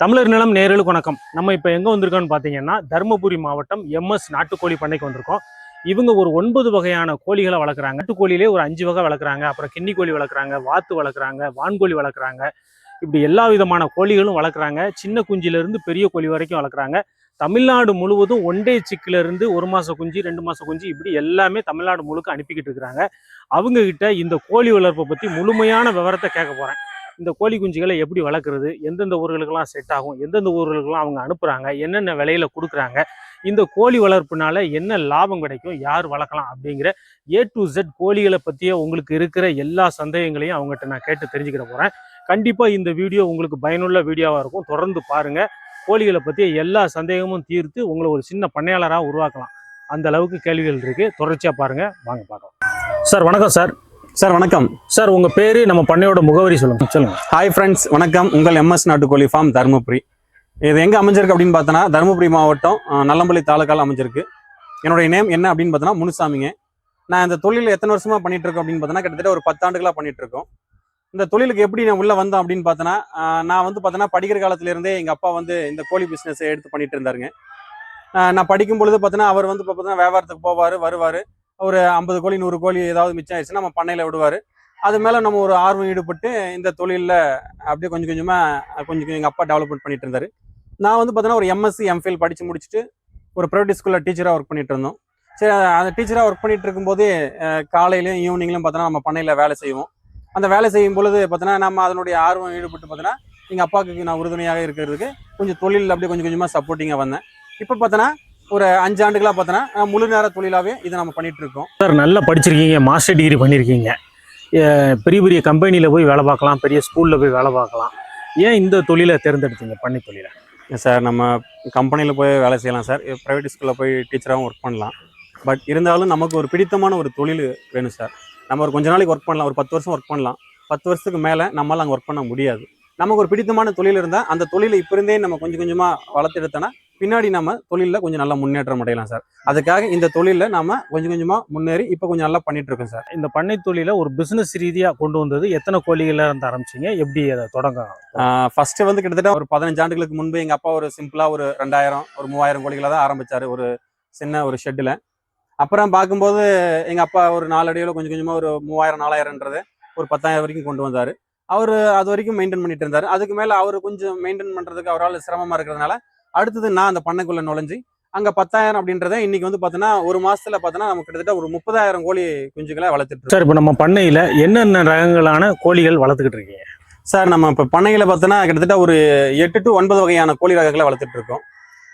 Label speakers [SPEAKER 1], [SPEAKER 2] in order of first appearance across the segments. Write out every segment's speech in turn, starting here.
[SPEAKER 1] தமிழர் நிலம் நேரலுக்கு வணக்கம். நம்ம இப்போ எங்கே வந்திருக்கோம்னு பார்த்தீங்கன்னா தருமபுரி மாவட்டம் எம்எஸ் நாட்டுக்கோழி பண்ணைக்கு வந்திருக்கோம். இவங்க ஒரு ஒன்பது வகையான கோழிகளை வளர்க்குறாங்க. நாட்டுக்கோழிலே ஒரு அஞ்சு வகை வளர்க்குறாங்க. அப்புறம் கிண்ணி கோழி வளர்க்குறாங்க வாத்து வளர்க்குறாங்க வான்கோழி வளர்க்குறாங்க. இப்படி எல்லா விதமான கோழிகளும் வளர்க்குறாங்க. சின்ன குஞ்சிலேருந்து பெரிய கோழி வரைக்கும் வளர்க்குறாங்க. தமிழ்நாடு முழுவதும் ஒன்டே சிக்கிலேருந்து ஒரு மாத குஞ்சு ரெண்டு மாத குஞ்சு இப்படி எல்லாமே தமிழ்நாடு முழுக்க அனுப்பிக்கிட்டு இருக்கிறாங்க. அவங்கக்கிட்ட இந்த கோழி வளர்ப்பை பற்றி முழுமையான விவரத்தை கேட்க போகிறேன் இந்த கோழி குஞ்சுகளை எப்படி வளர்க்குறது எந்தெந்த ஊர்களுக்கெல்லாம் செட் ஆகும் எந்தெந்த ஊர்களுக்கெல்லாம் அவங்க அனுப்புகிறாங்க என்னென்ன விலையில் கொடுக்குறாங்க இந்த கோழி வளர்ப்புனால என்ன லாபம் கிடைக்கும் யார் வளர்க்கலாம் அப்படிங்கிற ஏ டு ஜெட் கோழிகளை பற்றிய உங்களுக்கு இருக்கிற எல்லா சந்தேகங்களையும் அவங்ககிட்ட நான் கேட்டு தெரிஞ்சுக்கிட போகிறேன் கண்டிப்பாக இந்த வீடியோ உங்களுக்கு பயனுள்ள வீடியோவாக இருக்கும். தொடர்ந்து பாருங்கள் கோழிகளை பற்றிய எல்லா சந்தேகமும் தீர்த்து உங்களை ஒரு சின்ன பண்ணையாளராக உருவாக்கலாம். அந்த அளவுக்கு கேள்விகள் இருக்குது தொடர்ச்சியாக பாருங்கள் வாங்க பார்க்கலாம். சார் வணக்கம் சார்.
[SPEAKER 2] சார் வணக்கம்.
[SPEAKER 1] சார் உங்கள் பேர் நம்ம பண்ணையோட முகவரி சொல்லுங்க. சொல்லுங்க.
[SPEAKER 2] ஹாய் ஃப்ரெண்ட்ஸ் வணக்கம். உங்கள் எம்எஸ் நாட்டுக்கோழி ஃபார்ம் தருமபுரி. இது எங்கே அமைஞ்சிருக்கு அப்படின்னு பார்த்தோன்னா தருமபுரி மாவட்டம் நல்லம்பள்ளி தாலுக்கால அமைஞ்சிருக்கு. என்னுடைய நேம் என்ன அப்படின்னு பார்த்தோன்னா முனுசாமிங்க. நான் இந்த தொழில் எத்தனை வருஷமா பண்ணிட்டு இருக்கோம் அப்படின்னு பார்த்தோன்னா கிட்டத்தட்ட ஒரு பத்தாண்டுகளாக பண்ணிட்டு இருக்கோம். இந்த தொழிலுக்கு எப்படி நான் உள்ள வந்தேன் அப்படின்னு பார்த்தோன்னா நான் வந்து பார்த்தோன்னா படிக்கிற காலத்துலேருந்தே எங்கள் எங்க அப்பா வந்து இந்த கோழி பிஸ்னஸை எடுத்து பண்ணிட்டு இருந்தாருங்க. நான் படிக்கும் பொழுது பார்த்தோன்னா அவர் வந்து பார்த்தோன்னா வியாபாரத்துக்கு போவார் வருவார். ஒரு ஐம்பது கோழி நூறு கோழி ஏதாவது மிச்சம் ஆயிடுச்சுன்னா நம்ம பண்ணையில் விடுவார். அது மேலே நம்ம ஒரு ஆர்வம் ஈடுபட்டு இந்த தொழிலில் அப்படியே கொஞ்சம் கொஞ்சமாக கொஞ்சம் கொஞ்சம் எங்கள் அப்பா டெவலப்மெண்ட் பண்ணிட்டு இருந்தார். நான் வந்து பார்த்தீங்கன்னா ஒரு எம்எஸ்சி எம்ஃபில் படித்து முடிச்சுட்டு ஒரு ப்ரைவேட் ஸ்கூலில் டீச்சராக ஒர்க் பண்ணிட்டு இருந்தோம். சரி அந்த டீச்சராக ஒர்க் பண்ணிட்டு இருக்கும்போது காலையிலையும் ஈவினிங்லையும் பார்த்தோன்னா நம்ம பண்ணையில் வேலை செய்வோம். அந்த வேலை செய்யும் பொழுது பார்த்தோன்னா நம்ம அதனுடைய ஆர்வம் ஈடுபட்டு பார்த்தோன்னா எங்கள் அப்பாவுக்கு நான் உறுதுணையாக இருக்கிறதுக்கு கொஞ்சம் தொழில் அப்படியே கொஞ்சம் கொஞ்சமாக சப்போர்ட்டிங்காக வந்தேன். இப்போ பார்த்தோன்னா ஒரு அஞ்சு ஆண்டுகளாக பார்த்தோன்னா முழு நேர தொழிலாகவே இதை நம்ம பண்ணிட்டு இருக்கோம்.
[SPEAKER 1] சார் நல்லா படிச்சிருக்கீங்க மாஸ்டர் டிகிரி பண்ணியிருக்கீங்க பெரிய பெரிய கம்பெனியில் போய் வேலை பார்க்கலாம் பெரிய ஸ்கூலில் போய் வேலை பார்க்கலாம். ஏன் இந்த தொழிலை தேர்ந்தெடுத்தீங்க பண்ணி தொழிலை?
[SPEAKER 2] சார் நம்ம கம்பெனியில் போய் வேலை செய்யலாம் சார் ப்ரைவேட் ஸ்கூலில் போய் டீச்சராகவும் ஒர்க் பண்ணலாம். பட் இருந்தாலும் நமக்கு ஒரு பிடித்தமான ஒரு தொழில் வேணும் சார் நம்ம ஒரு கொஞ்ச நாளைக்கு ஒர்க் பண்ணலாம் ஒரு பத்து வருஷம் ஒர்க் பண்ணலாம். பத்து வருஷத்துக்கு மேலே நம்மளால் அங்கே ஒர்க் பண்ண முடியாது. நமக்கு ஒரு பிடித்தமான தொழில் இருந்தால் அந்த தொழிலை இப்போ இருந்தே நம்ம கொஞ்சம் கொஞ்சமாக வளர்த்து எடுத்தோன்னா பின்னாடி நம்ம தொழிலில் கொஞ்சம் நல்லா முன்னேற்றம் அடையலாம் சார். அதுக்காக இந்த தொழிலில் நம்ம கொஞ்சம் கொஞ்சமாக முன்னேறி இப்போ கொஞ்சம் நல்லா பண்ணிட்டு இருக்கோம் சார்.
[SPEAKER 1] இந்த பண்ணை தொழிலை ஒரு பிசினஸ் ரீதியாக கொண்டு வந்தது எத்தனை கோழிகள இருந்து ஆரம்பிச்சீங்க? எப்படி அதை தொடங்க
[SPEAKER 2] ஃபர்ஸ்ட் வந்து கிட்டத்தட்ட ஒரு பதினஞ்சு ஆண்டுகளுக்கு முன்பு எங்க அப்பா ஒரு சிம்பிளா ஒரு ரெண்டாயிரம் ஒரு மூவாயிரம் கோழிகளை தான் ஆரம்பிச்சாரு ஒரு சின்ன ஒரு ஷெட்டில் அப்புறம் பார்க்கும்போது எங்க அப்பா ஒரு நாலடியில் கொஞ்சம் கொஞ்சமா ஒரு மூவாயிரம் நாலாயிரம்ன்றது ஒரு பத்தாயிரம் வரைக்கும் கொண்டு வந்தாரு. அவர் அது வரைக்கும் மெயின்டைன் பண்ணிட்டு இருந்தாரு. அதுக்கு மேல அவர் கொஞ்சம் மெயின்டைன் பண்றதுக்கு அவரால் சிரமமா இருக்கிறதுனால அடுத்தது நான் அந்த பண்ணைக்குள்ள நுழைஞ்சு அங்க பத்தாயிரம் அப்படின்றத இன்னைக்கு வந்து பார்த்தோன்னா ஒரு மாசத்துல பார்த்தோன்னா நம்ம கிட்டத்தட்ட ஒரு முப்பதாயிரம் கோழி குஞ்சுகளை வளர்த்துட்டு இருக்கோம்.
[SPEAKER 1] சார் இப்போ நம்ம பண்ணையில் என்னென்ன ரகங்களான கோழிகள் வளர்த்துக்கிட்டு இருக்கீங்க
[SPEAKER 2] சார் நம்ம இப்போ பண்ணையில பார்த்தோன்னா கிட்டத்தட்ட ஒரு எட்டு டு ஒன்பது வகையான கோழி ரகங்களை வளர்த்துட்டு இருக்கோம்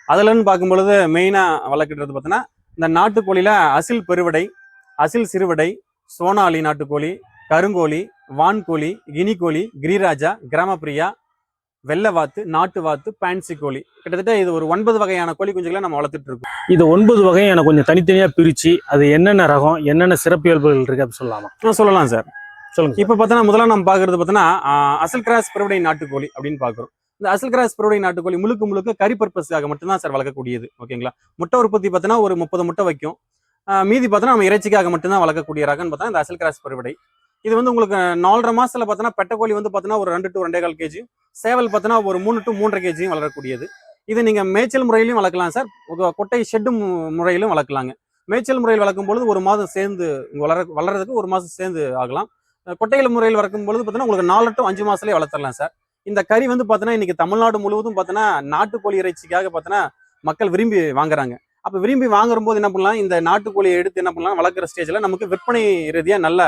[SPEAKER 2] அதுலன்னு பார்க்கும்பொழுது மெயினாக வளர்க்குறது பார்த்தோன்னா இந்த நாட்டுக்கோழியில அசில் பெருவடை அசில் சிறுவடை சோனாலி நாட்டுக்கோழி கருங்கோழி வான்கோழி கினிக்கோழி கிரிராஜா கிராமப்பிரியா வெள்ளை வாத்து நாட்டு வாத்து பேன்சி கோழி. கிட்டத்தட்ட இது ஒரு ஒன்பது வகையான கோழி குஞ்சுகளை நம்ம வளர்த்துட்டு இருக்கோம்.
[SPEAKER 1] இது ஒன்பது வகையை எனக்கு கொஞ்சம் தனித்தனியாக பிரித்து அது என்னென்ன ரகம் என்னென்ன சிறப்பியல்புகள் இருக்கு அப்படின்னு சொல்லலாமா?
[SPEAKER 2] சொல்லலாம் சார்
[SPEAKER 1] சொல்லுங்க
[SPEAKER 2] இப்போ பார்த்தோன்னா முதல்ல நம்ம பார்க்கறது பார்த்தோன்னா அசல் கிராஸ் பெருவடை நாட்டுக்கோழி அப்படின்னு பார்க்குறோம். இந்த அசல் கிராஸ் பெருவடை நாட்டுக்கோழி முழுக்க முழுக்க கறி பர்பஸ்க்காக மட்டும்தான் சார் வளர்க்கக்கூடியது. ஓகேங்களா? முட்டை உற்பத்தி பார்த்தோன்னா ஒரு முப்பது முட்டை வைக்கும். மீதி பார்த்தோன்னா நம்ம இறைச்சிக்காக மட்டும்தான் வளர்க்கக்கூடிய ரகம்னு பார்த்தா இந்த அசல் கிராஸ் பெருவடை இது வந்து உங்களுக்கு நாலரை மாசத்துல பார்த்தோன்னா பெட்டக்கோழி வந்து பார்த்தோன்னா ஒரு ரெண்டு டு ரெண்டே கால் கேஜியும் சேவல் பார்த்தோன்னா ஒரு மூணு டு மூன்றரை கேஜியும் வளரக்கூடியது. இது நீங்கள் மேய்ச்சல் முறையிலையும் வளர்க்கலாம் சார். கொட்டை ஷெட்டு முறையிலும் வளர்க்கலாங்க. மேய்ச்சல் முறையில் வளர்க்கும் பொழுது ஒரு மாதம் சேர்ந்து வளர வளர்றதுக்கு ஒரு மாதம் சேர்ந்து ஆகலாம். கொட்டையில் முறையில் வளர்க்கும் பொழுது பார்த்தீங்கன்னா உங்களுக்கு நாலு டு அஞ்சு மாதத்துலேயே வளர்த்துடலாம் சார். இந்த கறி வந்து பார்த்தீங்கன்னா இன்றைக்கி தமிழ்நாடு முழுவதும் பார்த்தீங்கன்னா நாட்டுக்கோழி இறைச்சிக்காக பார்த்தீங்கன்னா மக்கள் விரும்பி வாங்குறாங்க. அப்போ விரும்பி வாங்கும்போது என்ன பண்ணலாம் இந்த நாட்டுக்கோழியை எடுத்து என்ன பண்ணலாம் வளர்க்குற ஸ்டேஜில் நமக்கு விற்பனை ரீதியாக நல்ல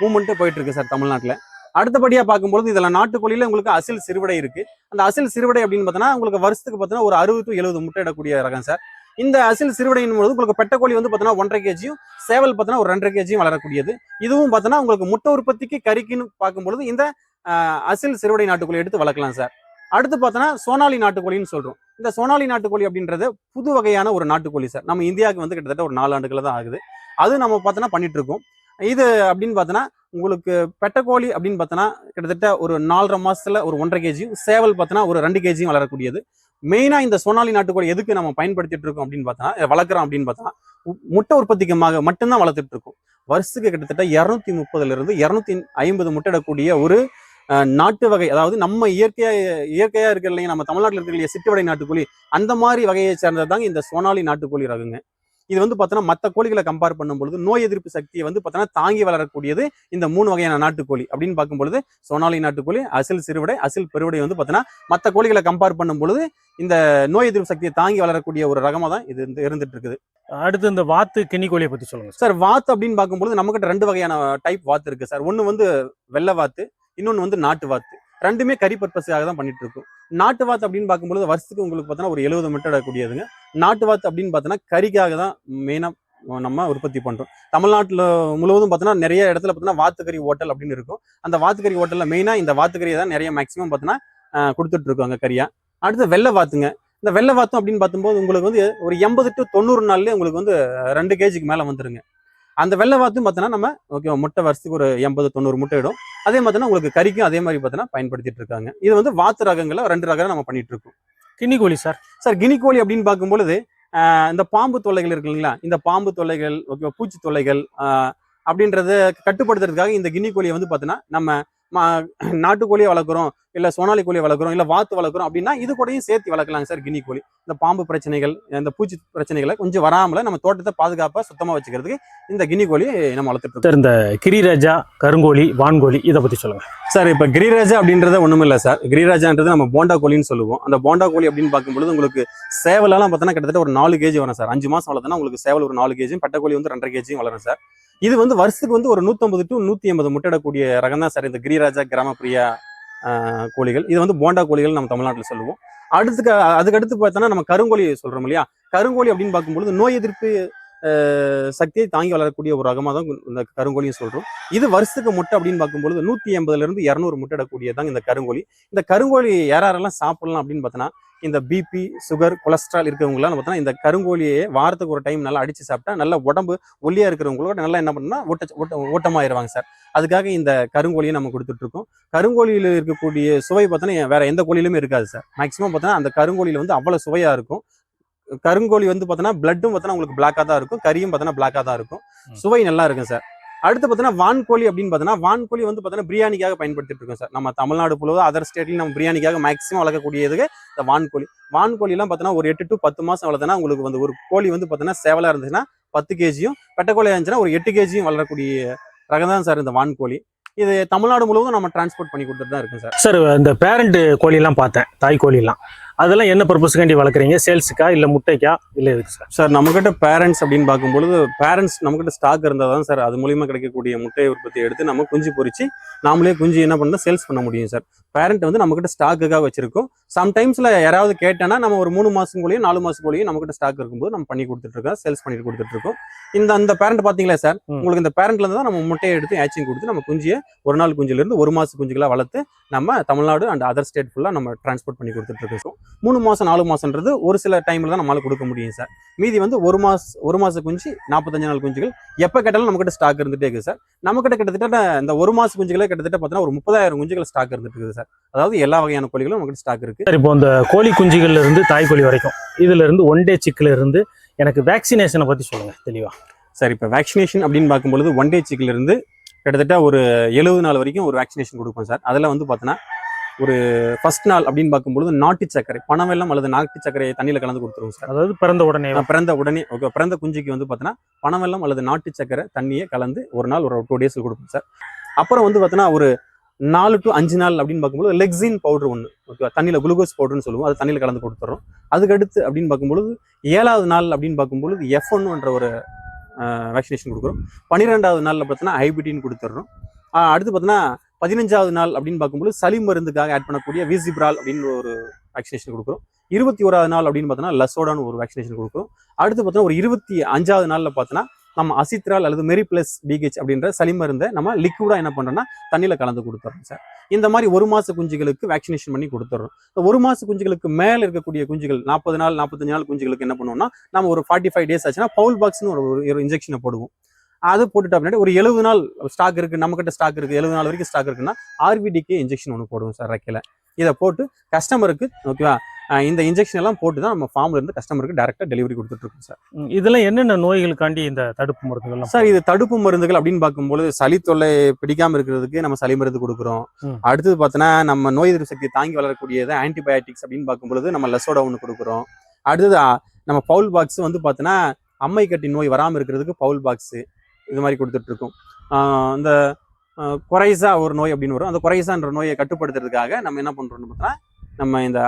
[SPEAKER 2] மூவ்மெண்ட்டு போயிட்டு இருக்கு சார் தமிழ்நாட்டில். அடுத்தபடியாக பார்க்கும்போது இதுல நாட்டுக்கோழியில உங்களுக்கு அசில் சிறுவடை இருக்கு. அந்த அசில் சிறுவடை அப்படின்னு பார்த்தோன்னா உங்களுக்கு வருஷத்துக்கு பார்த்தீங்கன்னா ஒரு அறுபது டு எழுபது முட்டை இடக்கூடிய ரகம் சார். இந்த அசில் சிறுவடையின் பொழுது உங்களுக்கு பெட்டக்கோழி வந்து பார்த்தீங்கன்னா ஒன்றரை கேஜியும் சேவல் பார்த்தீங்கன்னா ஒரு ரெண்டரை கேஜியும் வளரக்கூடியது. இதுவும் பார்த்தோன்னா உங்களுக்கு முட்டை உற்பத்திக்கு கறிக்குன்னு பார்க்கும்பொழுது இந்த ஆஹ், அசில் சிறுவடை நாட்டுக்கோழி எடுத்து வளர்க்கலாம் சார். அடுத்து பார்த்தோன்னா சோனாலி நாட்டுக்கோழின்னு சொல்றோம். இந்த சோனாலி நாட்டுக்கோழி அப்படின்றது புது வகையான ஒரு நாட்டுக்கோழி சார். நம்ம இந்தியாவுக்கு வந்து கிட்டத்தட்ட ஒரு நாலு ஆண்டுகள் தான் ஆகுது. அது நம்ம பார்த்தோன்னா பண்ணிட்டு இருக்கோம். இது அப்படின்னு பார்த்தோன்னா உங்களுக்கு பெட்டக்கோழி அப்படின்னு பார்த்தோன்னா கிட்டத்தட்ட ஒரு நாலரை மாசத்துல ஒரு ஒன்றரை கேஜியும் சேவல் பார்த்தோன்னா ஒரு ரெண்டு கேஜியும் வளரக்கூடியது. மெயினாக இந்த சோனாலி நாட்டுக்கோழி எதுக்கு நம்ம பயன்படுத்திட்டு இருக்கோம் அப்படின்னு பார்த்தா வளர்க்குறோம் அப்படின்னு பார்த்தோன்னா முட்டை உற்பத்திக்குமாக மட்டும்தான் வளர்த்துட்டு இருக்கோம். வருஷத்துக்கு கிட்டத்தட்ட இரநூத்தி முப்பதுல இருந்து இரநூத்தி ஐம்பது முட்டையிடக்கூடிய ஒரு நாட்டு வகை அதாவது நம்ம இயற்கையா இயற்கையா இருக்கிற இல்லைங்க நம்ம தமிழ்நாட்டில் இருக்கிற சிட்டுவடை நாட்டுக்கோழி அந்த மாதிரி வகையை சேர்ந்தது தாங்க இந்த சோனாலி நாட்டுக்கோழி ரகங்க. இது வந்து பார்த்தோன்னா மற்ற கோழிகளை கம்பேர் பண்ணும்பொழுது நோய் எதிர்ப்பு சக்தியை வந்து பார்த்தோன்னா தாங்கி வளரக்கூடியது இந்த மூணு வகையான நாட்டுக்கோழி அப்படின்னு பார்க்கும்பொழுது சோனாலி நாட்டுக்கோழி அசில் சிறுவிடை அசில் பெருவிடை வந்து பார்த்தோன்னா மற்ற கோழிகளை கம்பேர் பண்ணும்பொழுது இந்த நோய் எதிர்ப்பு சக்தியை தாங்கி வளரக்கூடிய ஒரு ரகமாக தான் இது வந்து இருந்துட்டு இருக்குது.
[SPEAKER 1] அடுத்து இந்த வாத்து கிண்ணி கோழியை பத்தி சொல்லுங்க சார்.
[SPEAKER 2] வாத்து அப்படின்னு பார்க்கும்பொழுது நம்மகிட்ட ரெண்டு வகையான டைப் வாத்து இருக்கு சார். ஒன்று வந்து வெள்ளை வாத்து இன்னொன்று வந்து நாட்டு வாத்து. ரெண்டுமே கறி பர்பஸுக்காக தான் பண்ணிட்டு இருக்கோம். நாட்டு வாத்து அப்படின்னு பார்க்கும்பொழுது வருஷத்துக்கு உங்களுக்கு பார்த்தோன்னா ஒரு எழுபது மீட்டர் கூடியதுங்க நாட்டு வாத்து அப்படின்னு பார்த்தோன்னா கறிக்காக தான் மெயினாக நம்ம உற்பத்தி பண்ணுறோம் தமிழ்நாட்டில் முழுவதும் பார்த்தோன்னா நிறைய இடத்துல பார்த்தோன்னா வாத்துக்கறி ஹோட்டல் அப்படின்னு இருக்கும். அந்த வாத்துக்கறி ஹோட்டலில் மெயினாக இந்த வாத்துக்கறியை தான் நிறைய மேக்ஸிமம் பார்த்தோன்னா கொடுத்துட்டு இருக்கோம் அங்கே கறியா. அடுத்து வெள்ளை வாத்துங்க. இந்த வெள்ளை வாத்தம் அப்படின்னு பார்த்தும்போது உங்களுக்கு வந்து ஒரு எண்பது டு தொண்ணூறு நாள்லேயே உங்களுக்கு வந்து ரெண்டு கேஜிக்கு மேலே வந்துருங்க. அந்த வெள்ளை வாத்தும் பார்த்தோன்னா நம்ம ஓகே முட்டை வருஷத்துக்கு ஒரு எண்பது தொண்ணூறு முட்டை இடும். அதே பார்த்தோன்னா உங்களுக்கு கறிக்கும் அதே மாதிரி பார்த்தோன்னா பயன்படுத்திட்டு இருக்காங்க. இது வந்து வாத்து ரகங்களை ரெண்டு ரகம் நம்ம பண்ணிட்டு இருக்கோம்.
[SPEAKER 1] கோழி சார்
[SPEAKER 2] சார் கினி கோழி அப்படின்னு பார்க்கும்பொழுது இந்த பாம்பு தொல்லைகள் இருக்கு இல்லைங்களா? இந்த பாம்பு தொல்லைகள் ஓகே பூச்சி தொல்லைகள் அப்படின்றத கட்டுப்படுத்துறதுக்காக இந்த கினி கோழியை வந்து பார்த்தோன்னா நம்ம நாட்டுக்கோழியை வளர்க்குறோம். இல்லை சோனாலி கோழியை வளர்க்குறோம் இல்லை வாத்து வளர்க்குறோம் அப்படின்னா இது கூடயும் சேர்த்து வளர்க்கலாங்க சார் கினி கோழி. இந்த பாம்பு பிரச்சனைகள் இந்த பூச்சி பிரச்சனைகளை கொஞ்சம் வராமல நம்ம தோட்டத்தை பாதுகாப்பாக சுத்தமாக வச்சுக்கிறதுக்கு இந்த கினி கோழி நம்ம வளர்த்துட்டு
[SPEAKER 1] சார் இந்த கிரிராஜா கருங்கோழி வான்கோழி இதை பத்தி சொல்லுங்க.
[SPEAKER 2] சார் இப்போ கிரிராஜா அப்படின்றத ஒன்றும் இல்லை சார். கிரிராஜான்றது நம்ம போண்டா கோழின்னு சொல்லுவோம். அந்த போண்டா கோழி அப்படின்னு பார்க்கும்பொழுது உங்களுக்கு சேவலெல்லாம் பார்த்தோன்னா கிட்டத்தட்ட ஒரு நாலு கேஜி வரும் சார். அஞ்சு மாசம் வளர்த்தனா உங்களுக்கு சேவல் ஒரு நாலு கேஜியும் பெட்டக்கோழி வந்து ரெண்டரை கேஜியும் வளரும் சார். இது வந்து வருஷத்துக்கு வந்து ஒரு நூற்றம்பது டு நூற்றி எண்பது முட்டையிடக்கூடிய ரகம் தான் சார். இந்த கிரிராஜா கிராமப்பிரியா கோழிகள். இது வந்து போண்டா கோழிகள் நம்ம தமிழ்நாட்டில் சொல்லுவோம். அடுத்து அதுக்கு அடுத்து பார்த்தோன்னா நம்ம கருங்கோழி சொல்றோம் இல்லையா? கருங்கோழி அப்படின்னு பார்க்கும்பொழுது நோய் எதிர்ப்பு சக்தியை தாங்கி வளரக்கூடிய ஒரு ரகமாக தான் இந்த கருங்கோழியும் சொல்கிறோம் இது வருஷத்துக்கு முட்டை அப்படின்னு பார்க்கும்பொழுது நூற்றி எண்பதுலேருந்து இரநூறு முட்டை முட்டையிடக்கூடியதாங்க இந்த கருங்கோழி. இந்த கருங்கோழி யார் யாரெல்லாம் சாப்பிடலாம் அப்படின்னு பார்த்தோன்னா இந்த பிபி சுகர் கொலஸ்ட்ரால் இருக்கிறவங்களாம் பார்த்தோன்னா இந்த கருங்கோழியை வாரத்துக்கு ஒரு டைம் நல்லா அடித்து சாப்பிட்டா நல்லா உடம்பு ஒல்லியாக இருக்கிறவங்களோட நல்லா என்ன பண்ணணும்னா ஓட்ட ஓட்ட ஓட்டமாயிருவாங்க சார். அதுக்காக இந்த கருங்கோழியை நம்ம கொடுத்துட்ருக்கோம். கருங்கோழியில் இருக்கக்கூடிய சுவை பார்த்தோன்னா வேறு எந்த கோழிலுமே இருக்காது சார். மேக்ஸிமம் பார்த்தோன்னா அந்த கருங்கோழியில வந்து அவ்வளோ சுவையாக இருக்கும். கருங்கோழி வந்து பார்த்தோன்னா பிளட்டும் பார்த்தோன்னா உங்களுக்கு பிளாக்காக தான் இருக்கும். கறியும் பார்த்தோன்னா பிளாக்காக தான் இருக்கும். சுவை நல்லா இருக்கும் சார் அடுத்து பார்த்தோன்னா வான்கோழி அப்படின்னு பார்த்தோன்னா வான்கோழி வந்து பார்த்தோன்னா பிரியாணிக்காக பயன்படுத்திட்டு இருக்கோம் சார் நம்ம தமிழ்நாடு புழுவதும் அதர் ஸ்டேட்லையும் நம்ம பிரியாணிக்காக மேக்ஸிமம் வளர்க்கக்கூடியதுக்கு இந்த வான்கோழி. வான்கோழிலாம் பார்த்தோன்னா ஒரு எட்டு டு பத்து மாசம் வளர்த்தனா உங்களுக்கு வந்து ஒரு கோழி வந்து பார்த்தோன்னா சேவலா இருந்துச்சுன்னா பத்து கேஜியும் பெட்டக்கோழியா இருந்துச்சுன்னா ஒரு எட்டு கேஜியும் வளரக்கூடிய ரகம் தான் சார் இந்த வான்கோழி. இது தமிழ்நாடு முழுவதும் நம்ம டிரான்ஸ்போர்ட் பண்ணி கொடுத்துட்டு தான் இருக்கும் சார்
[SPEAKER 1] சார் இந்த பேரண்ட் கோழிலாம் பார்த்தேன் தாய் கோழிலாம். அதெல்லாம் என்ன பர்பஸ்க்காண்டி வளர்க்குறீங்க? சேல்ஸுக்கா இல்லை முட்டைக்கா? இல்லை எதுக்கு சார்
[SPEAKER 2] சார் நம்மக்கிட்ட பேரண்ட்ஸ் அப்படின்னு பார்க்கும்பொழுது பேரண்ட்ஸ் நம்மக்கிட்ட ஸ்டாக் இருந்தால் தான் சார் அது மூலிமா கிடைக்கக்கூடிய முட்டை உற்பத்தி எடுத்து நம்ம குஞ்சு பொரிச்சு நாமளே குஞ்சு என்ன பண்ணால் சேல்ஸ் பண்ண முடியும் சார் பேரண்ட் வந்து நம்மகிட்ட ஸ்டாக்குக்காக வச்சிருக்கோம். சம்டைம்ஸ்ல யாராவது கேட்டேன்னா நம்ம ஒரு மூணு மாசம் கூடயும் நாலு மாசம் கூடயும் நம்மகிட்ட ஸ்டாக் இருக்கும்போது நம்ம பண்ணி கொடுத்துட்டு இருக்கோம் சேல்ஸ் பண்ணிட்டு கொடுத்துட்டு இருக்கோம் இந்த அந்த பேரண்ட் பாத்தீங்களா சார். உங்களுக்கு இந்த பேரண்ட்ல இருந்து தான் நம்ம முட்டையை எடுத்து ஆச்சிங் கொடுத்து நம்ம குஞ்சியை ஒரு நாள் குஞ்சுல இருந்து ஒரு மாச குஞ்சுகளா வளர்த்து நம்ம தமிழ்நாடு அண்ட் அதர் ஸ்டேட் ஃபுல்லா நம்ம டிரான்ஸ்போர்ட் பண்ணி கொடுத்துட்டு இருக்கோம் மூணு மாசம் நாலு மாசம்ன்றது ஒரு சில டைம்ல தான் நம்மளால கொடுக்க முடியும் சார் மீதி வந்து ஒரு மாச ஒரு மாச குஞ்சு நாற்பத்தஞ்சு நாள் குஞ்சுகள் எப்போ கேட்டாலும் நம்மகிட்ட ஸ்டாக் இருந்துட்டே இருக்குது சார் நம்மகிட்ட கிட்டத்தட்ட இந்த ஒரு மாச குஞ்சுகளே கிட்டத்தட்ட பார்த்தீங்கன்னா ஒரு முப்பதாயிரம் குஞ்சுகள் ஸ்டாக் இருந்துட்டு இருக்குது சார் அதாவது எல்லா வகையான கோழிகளும் நம்மகிட்ட ஸ்டாக் இருக்கு.
[SPEAKER 1] சார் இப்போ இந்த கோழி குஞ்சுகள்ல இருந்து தாய் கோழி வரைக்கும் இதுல இருந்து ஒன் டே சிக்ல இருந்து எனக்கு வேக்சினேஷனை பத்தி சொல்லுங்க தெளிவா.
[SPEAKER 2] சார் இப்போ வேக்சினேஷன் அப்படின்னு பார்க்கும்பொழுது ஒன் டே சிக்கில் இருந்து கிட்டத்தட்ட ஒரு எழுபது நாள் வரைக்கும் ஒரு வேக்சினேஷன் கொடுப்போம் சார். அதில் வந்து பார்த்தோன்னா ஒரு ஃபர்ஸ்ட் நாள் அப்படின்னு பார்க்கும்பொழுது நாட்டு சர்க்கரை பணம் வெல்லம் அல்லது நாட்டு சர்க்கரையை தண்ணியில் கலந்து கொடுத்துருவோம் சார்.
[SPEAKER 1] அதாவது பிறந்த உடனே.
[SPEAKER 2] பிறந்த உடனே ஓகே பிறந்த குஞ்சுக்கு வந்து பார்த்தோன்னா பணம் வெல்லம் அல்லது நாட்டு சக்கரை தண்ணியை கலந்து ஒரு நாள் ஒரு டூ டேஸில் கொடுப்போம் சார். அப்புறம் வந்து பார்த்தோன்னா ஒரு நாலு டு அஞ்சு நாள் அப்படின்னு பார்க்கும்போது லெக்ஸின் பவுடர் ஒன்று ஓகேவா தண்ணியில் குளுக்கோஸ் பவுடர்னு சொல்லுவோம். அது தண்ணியில் கலந்து கொடுத்துட்றோம் அதுக்கு அடுத்து அப்படின்னு பார்க்கும்பொழுது ஏழாவது நாள் அப்படின்னு பார்க்கும்பொழுது எஃப் ஒன்னுன்ற ஒரு வேக்சினேஷன் கொடுக்குறோம். பன்னிரெண்டாவது நாளில் பார்த்தோன்னா ஐபிடின்னு கொடுத்துட்றோம் அடுத்து பார்த்தோன்னா பதினஞ்சாவது நாள் அப்படின்னு பார்க்கும்போது சளி மருந்துக்காக ஆட் பண்ணக்கூடிய விசிப்ரால் அப்படின்னு ஒரு வேக்சினேஷன் கொடுக்குறோம். இருபத்தி ஓராவது நாள் அப்படின்னு பார்த்தோன்னா லசோடான்னு ஒரு வேக்சினேஷன் கொடுக்குறோம். அடுத்து பார்த்தோன்னா ஒரு இருபத்தி அஞ்சாவது நாளில் பார்த்தோன்னா நம்ம அசித்ரால் அல்லது மெரி பிளஸ் பிஹெச் அப்படின்ற சளி மருந்தை நம்ம லிக்விடாக என்ன பண்ணுறோம்னா தண்ணியில் கலந்து கொடுத்துறோம் சார். இந்த மாதிரி ஒரு மாத குஞ்சுகளுக்கு வேக்சினேஷன் பண்ணி கொடுத்துறோம். ஒரு மாத குஞ்சுகளுக்கு மேலே இருக்கக்கூடிய குஞ்சுகள் நாற்பது நாள் நாற்பத்தஞ்சு நாள் குஞ்சுகளுக்கு என்ன பண்ணுவோம்னா நம்ம ஒரு ஃபார்ட்டி ஃபைவ் டேஸ் ஆச்சுன்னா பவுல் பாக்ஸ்னு ஒரு ஒரு இன்ஜெக்ஷனை போடுவோம். அது போட்டுட்டு அப்படின்னா ஒரு எழுபது நாள் ஸ்டாக் இருக்குது நம்ம ஸ்டாக் இருக்குது எழுபது நாள் வரைக்கும் ஸ்டாக் இருக்குன்னா ஆர்பிடிக்கு இன்ஜெக்ஷன் ஒன்று போடுவோம் சார் ரெக்கையில். இதை போட்டு கஸ்டமருக்கு ஓகேவா இந்த இன்ஜெக்ஷன் எல்லாம் போட்டு தான் நம்ம ஃபார்ம்ல இருந்து கஸ்டமருக்கு டேரெக்டாக டெலிவரி கொடுத்துட்டு இருக்கோம் சார்
[SPEAKER 1] இதெல்லாம் என்னென்ன நோய்களுக்காண்டி இந்த தடுப்பு மருந்துகள்லாம்
[SPEAKER 2] சார் இது தடுப்பு மருந்துகள் அப்படின்னு பார்க்கும்போது சளி தொல்லை பிடிக்காம இருக்கிறதுக்கு நம்ம சளி மருந்து கொடுக்குறோம். அடுத்தது பார்த்தோன்னா நம்ம நோய் எதிர்ப்பு சக்தி தாங்கி வளரக்கூடியது ஆன்டிபயோட்டிக்ஸ் அப்படின்னு பார்க்கும்பொழுது நம்ம லெசோடா ஒன்று கொடுக்குறோம். அடுத்தது நம்ம பவுல் பாக்ஸ் வந்து பார்த்தோன்னா அம்மை கட்டி நோய் வராமல் இருக்கிறதுக்கு பவுல் பாக்ஸ் இது மாதிரி கொடுத்துட்டு இருக்கோம். இந்த கொரைசா ஒரு நோய் அப்படின்னு வரும். அந்த கொரைசான்ற நோயை கட்டுப்படுத்துறதுக்காக நம்ம என்ன பண்றோம்னு பார்த்தா நம்ம இந்த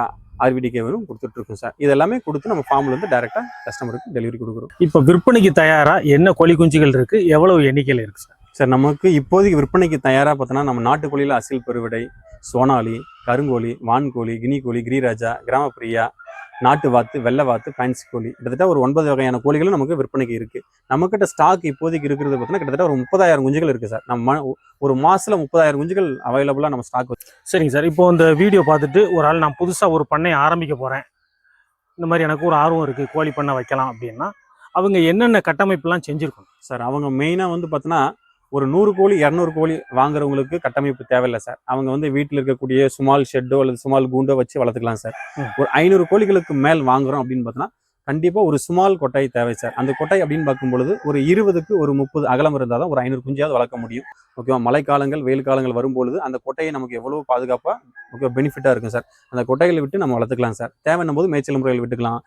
[SPEAKER 2] ஆர்விடிகே வரும் கொடுத்துட்டு இருக்கோம் சார். இது எல்லாமே கொடுத்து நம்ம ஃபார்ம்ல இருந்து டைரக்டா கஸ்டமருக்கு டெலிவரி கொடுக்குறோம்.
[SPEAKER 1] இப்போ விற்பனைக்கு தயாரா? என்ன கோழி குஞ்சுகள் இருக்கு? எவ்வளவு எண்ணிக்கையில் இருக்கு சார்?
[SPEAKER 2] சார் நமக்கு இப்போதைக்கு விற்பனைக்கு தயாராக பார்த்தோன்னா நம்ம நாட்டுக்கோழியில் அசில் பெருவிடை சோனாலி கருங்கோழி வான்கோழி கினிக்கோழி கிரிராஜா கிராமப்பிரியா நாட்டு வாத்து வெள்ளை வாத்து பேன்சி கோழி. கிட்டத்தட்ட ஒரு ஒன்பது வகையான கோழிகளும் நமக்கு விற்பனைக்கு இருக்கு. நம்மக்கிட்ட ஸ்டாக் இப்போதைக்கு இருக்கிறது பார்த்தீங்கன்னா கிட்டத்தட்ட ஒரு முப்பதாயிரம் குஞ்சுகள் இருக்கு சார். நம்ம ஒரு மாசத்துல முப்பதாயிரம் குஞ்சுகள் அவைலபிளாக நம்ம ஸ்டாக்
[SPEAKER 1] சரிங்க சார். இப்போ இந்த வீடியோ பார்த்துட்டு ஒரு ஆள் நான் புதுசா ஒரு பண்ணை ஆரம்பிக்க போறேன். இந்த மாதிரி எனக்கு ஒரு ஆர்வம் இருக்கு கோழி பண்ணை வைக்கலாம் அப்படின்னா. அவங்க என்னென்ன கட்டமைப்புலாம் செஞ்சிருக்கணும்?
[SPEAKER 2] சார் அவங்க மெயினாக வந்து பார்த்தோன்னா ஒரு நூறு கோழி இரநூறு கோழி வாங்குறவங்களுக்கு கட்டமைப்பு தேவையில்லை சார். அவங்க வந்து வீட்டில் இருக்கக்கூடிய சுமால் ஷெட்டோ அல்லது சுமால் கூண்டோ வச்சு வளர்த்துக்கலாம் சார். ஒரு ஐநூறு கோழிகளுக்கு மேல் வாங்குறோம் அப்படின்னு பார்த்தோன்னா கண்டிப்பாக ஒரு சுமால் கொட்டை தேவை சார். அந்த கொட்டை அப்படின்னு பார்க்கும்பொழுது ஒரு இருபதுக்கு ஒரு முப்பது அகலம் இருந்தால் தான் ஒரு ஐநூறு குஞ்சாவது வளர்க்க முடியும். ஓகேவா? மழைக்காலங்கள் வெயில் காலங்கள் வரும்பொழுது அந்த கொட்டையை நமக்கு எவ்வளோ பாதுகாப்பாக ஓகே பெனிஃபிட்டாக இருக்கும் சார். அந்த கொட்டைகளை விட்டு நம்ம வளர்த்துக்கலாம் சார். தேவைன்னும் போது மேய்ச்சல் முறையில் விட்டுக்கலாம்.